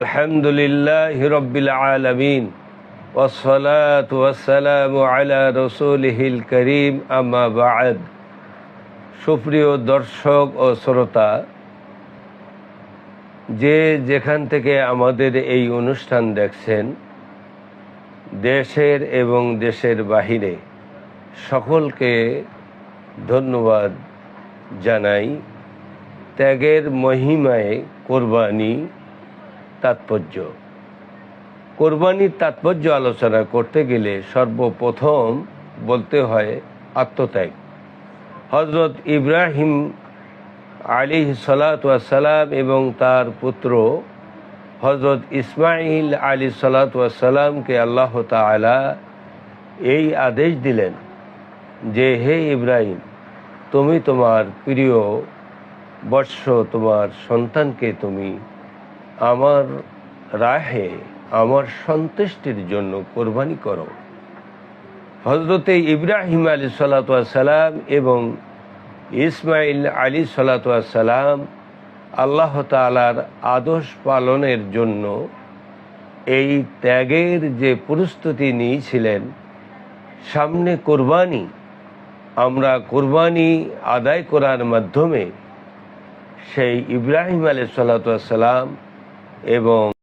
الحمد لله رب العالمين والصلاة والسلام على رسوله الكريم أما بعد সুপ্রিয় দর্শক ও শ্রোতা যে যেখান থেকে আমাদের এই অনুষ্ঠান দেখছেন দেশের এবং দেশের বাহিরে সকলকে ধন্যবাদ জানাই ত্যাগের মহিমায় কোরবানি তাৎপর্য। কোরবানির তাৎপর্য আলোচনা করতে গেলে সর্বপ্রথম বলতে হয় আত্মত্যাগ। হজরত ইব্রাহিম আলী সালাতাম এবং তার পুত্র হজরত ইসমাইল আলী সালাতামকে আল্লাহ তালা এই আদেশ দিলেন যে, হে ইব্রাহিম, তুমি তোমার প্রিয় বর্ষ তোমার সন্তানকে তুমি আমার রাহে, আমার সন্তুষ্টির জন্য কোরবানি করো। হজরতে ইব্রাহিম আলী সালাতাম এবং ইসমাইল আলী সালাতাম আল্লাহ তালার আদর্শ পালনের জন্য এই ত্যাগের যে প্রস্তুতি নিয়েছিলেন, সামনে কোরবানি, আমরা কোরবানি আদায় করার মাধ্যমে সেই ইব্রাহিম আলী সালাতাম এবং